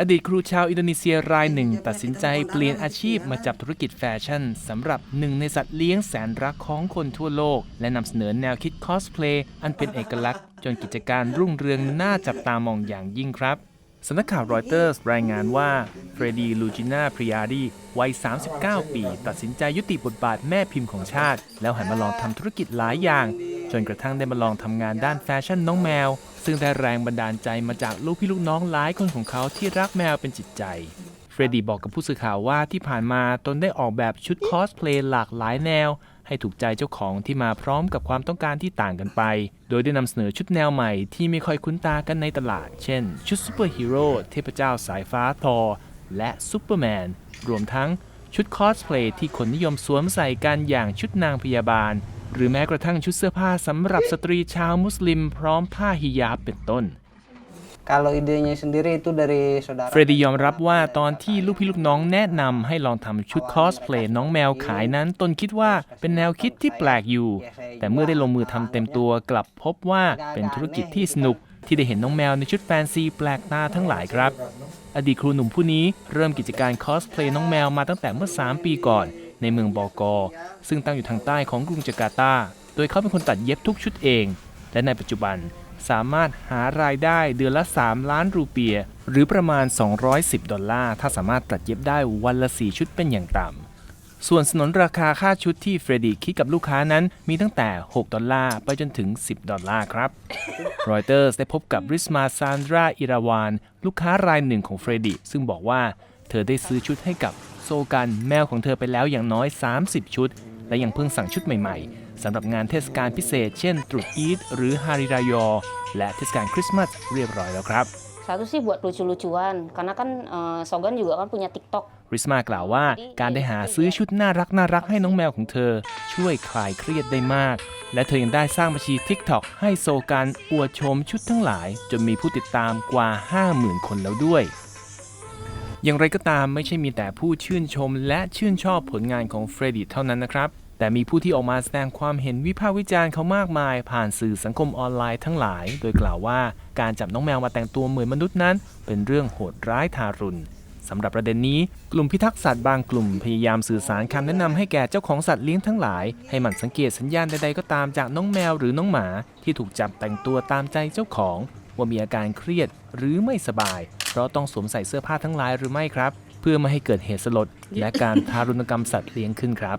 อดีตครูชาวอินโดนีเซียรายหนึ่ง ตัดสินใจเปลี่ยนอาชีพมาจับธุรกิจแฟชั่นสำหรับหนึ่งในสัตว์เลี้ยงแสนรักของคนทั่วโลก และนำเสนอแนวคิดคอสเพลย์อันเป็นเอกลักษณ์ จนกิจการรุ่งเรืองน่าจับตามองอย่างยิ่งครับสำนักข่าวรอยเตอร์สรายงานว่าเฟรดีลูจิน่าพริยาดีวัย 39 ปี ตัดสินใจยุติบทบาทแม่พิมพ์ของชาติ แล้วหันมาลองทำธุรกิจหลายอย่าง จนกระทั่งได้มาลองทำงานด้านแฟชั่นน้องแมว ซึ่งได้แรงบันดาลใจมาจากลูกพี่ลูกน้องหลายคนของเขาที่รักแมวเป็นจิตใจเฟรดดี้บอกกับผู้สื่อข่าวว่าที่ผ่านมาตนได้ออกแบบชุดคอสเพลย์หลากหลายแนว ให้ถูกใจเจ้าของที่มาพร้อมกับความต้องการที่ต่างกันไป โดยได้นำเสนอชุดแนวใหม่ที่ไม่ค่อยคุ้นตากันในตลาด เช่น ชุดซูเปอร์ฮีโร่เทพเจ้าสายฟ้าทอและซูเปอร์แมนรวมทั้งชุดคอสเพลย์ที่คนนิยมสวมใส่กันอย่างชุดนางพยาบาล หรือแม้กระทั่งชุดเสื้อผ้าสำหรับสตรีชาวมุสลิมพร้อมผ้าฮิญาบเป็นต้น Kalau idenya sendiri itu dari saudara. เฟรดดี้ยอมรับว่าตอนที่ลูกพี่ลูกน้องแนะนำให้ลองทำชุดคอสเพลย์น้องแมวขายนั้นตนคิดว่าเป็นแนวคิดที่แปลกอยู่ แต่เมื่อได้ลงมือทำเต็มตัวกลับพบว่าเป็นธุรกิจที่สนุกที่ได้เห็นน้องแมวในชุดแฟนซีแปลกตาทั้งหลายครับ อดีตครูหนุ่มผู้นี้เริ่มกิจการคอสเพลย์น้องแมวมาตั้งแต่เมื่อ 3 ปีก่อน ในเมืองบอกอ ซึ่งตั้งอยู่ทางใต้ของกรุงจาการ์ตา โดยเขาเป็นคนตัดเย็บทุกชุดเอง และในปัจจุบันสามารถหารายได้เดือนละ 3 ล้านรูเปีย หรือประมาณ 210 ดอลลาร์ ถ้าสามารถตัดเย็บได้วันละ 4 ชุดเป็นอย่างต่ำ ส่วนสนนราคาค่าชุดที่เฟรดดี้คิดกับลูกค้านั้นมีตั้งแต่ 6 ดอลลาร์ ไปจนถึง 10 ดอลลาร์ครับ รอยเตอร์ได้พบกับริสมาซานดราอิราวาน ลูกค้ารายหนึ่งของเฟรดดี้ซึ่งบอกว่าเธอได้ซื้อชุดให้กับ โซกันแมวของเธอไปแล้วอย่างน้อย 30 ชุด และยังเพิ่งสั่งชุดใหม่ๆสำหรับงานเทศกาลพิเศษ เช่นตรุษอีดหรือฮาริรายอ และเทศกาลคริสต์มาสเรียบร้อยแล้วครับ Satu sih buat lucu-lucuan, karena kan eh, Sogan juga kan punya TikTok. ริสมากล่าวว่าการได้หาซื้อชุดน่ารักน่ารักให้น้องแมวของเธอ ช่วยคลายเครียดได้มาก และเธอยังได้สร้างบัญชี TikTok ให้โซกันอวดชมชุดทั้งหลาย จนมีผู้ติดตามกว่า 50,000 คนแล้วด้วย อย่างไรก็ตามไม่ใช่มีแต่ผู้ชื่นชมและชื่นชอบผลงานของเฟรดดี้เท่านั้นนะครับ แต่มีผู้ที่ออกมาแสดงความเห็นวิพากษ์วิจารณ์เขามากมาย ผ่านสื่อสังคมออนไลน์ทั้งหลาย โดยกล่าวว่าการจับน้องแมวมาแต่งตัวเหมือนมนุษย์นั้น เป็นเรื่องโหดร้ายทารุณสำหรับประเด็นนี้ กลุ่มพิทักษ์สัตว์บางกลุ่มพยายามสื่อสารคำแนะนำให้แก่เจ้าของสัตว์เลี้ยงทั้งหลาย ให้หมั่นสังเกตสัญญาณใดๆก็ตามจากน้องแมวหรือน้องหมา ที่ถูกจับแต่งตัวตามใจเจ้าของ ว่ามีอาการเครียดหรือไม่สบาย เพราะต้องสวมใส่เสื้อผ้าทั้งหลายหรือไม่ครับ เพื่อไม่ให้เกิดเหตุสลด และการทารุณกรรมสัตว์เลี้ยงขึ้นครับ